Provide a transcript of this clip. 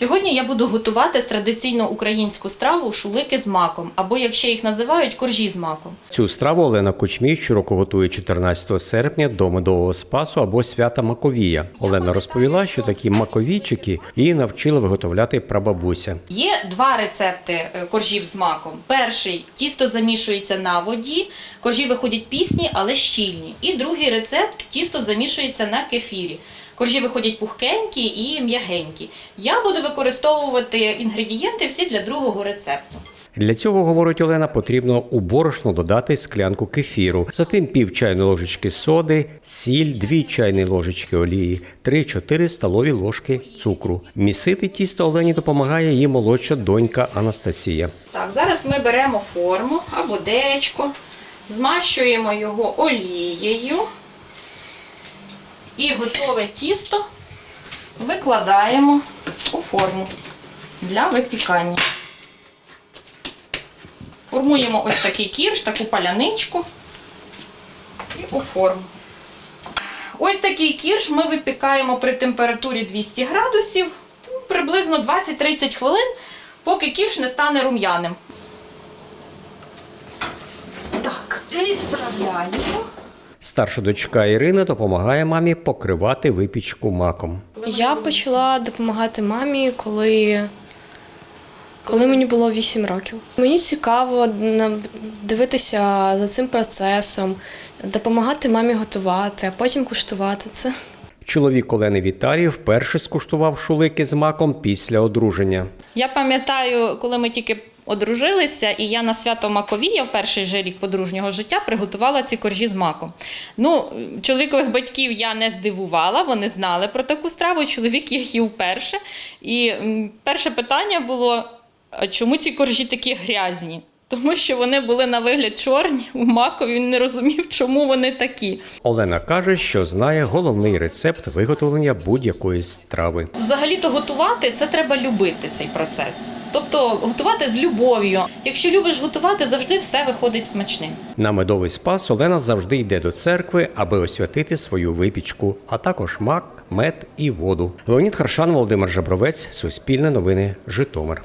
Сьогодні я буду готувати традиційну українську страву шулики з маком, або як ще їх називають, коржі з маком. Цю страву Олена Кучмій щороку готує 14 серпня до медового спасу або свята Маковія. Олена розповіла, що такі маковійчики її навчила виготовляти прабабуся. Є два рецепти е, коржів з маком. Перший тісто замішується на воді, коржі виходять пісні, але щільні. І другий рецепт тісто замішується на кефірі. Коржі виходять пухкенькі і м'ягенькі. Я буду використовувати інгредієнти всі для другого рецепту. Для цього, говорить Олена, потрібно у борошно додати склянку кефіру, затим пів чайної ложечки соди, сіль, 2 чайні ложечки олії, 3-4 столові ложки цукру. Місити тісто Олені допомагає її молодша донька Анастасія. Так, зараз ми беремо форму або деечко, змащуємо його олією і готове тісто викладаємо у форму для випікання. Формуємо ось такий кірш, таку паляничку і у форму. Ось такий кірш ми випікаємо при температурі 200 градусів ну, приблизно 20-30 хвилин, поки кірш не стане рум'яним. Так, відправляємо. Старша дочка Ірина допомагає мамі покривати випічку маком. Я почала допомагати мамі, коли, коли мені було 8 років. Мені цікаво дивитися за цим процесом, допомагати мамі готувати, а потім куштувати це. Чоловік Олени Віталій вперше скуштував шулики з маком після одруження. Я пам'ятаю, коли ми тільки одружилися, і я на свято Маковія в перший же рік подружнього життя приготувала ці коржі з маком. Ну, чоловікових батьків я не здивувала, вони знали про таку страву. Чоловік їх їв вперше. І перше питання було: чому ці коржі такі грязні? Тому що вони були на вигляд чорні у макові, він не розумів, чому вони такі. Олена каже, що знає головний рецепт виготовлення будь-якої страви. Взагалі-то готувати це треба любити цей процес. Тобто готувати з любов'ю. Якщо любиш готувати, завжди все виходить смачним. На медовий спас Олена завжди йде до церкви, аби освятити свою випічку, а також мак, мед і воду. Леонід Харшан, Володимир Жабровець, Суспільне новини, Житомир.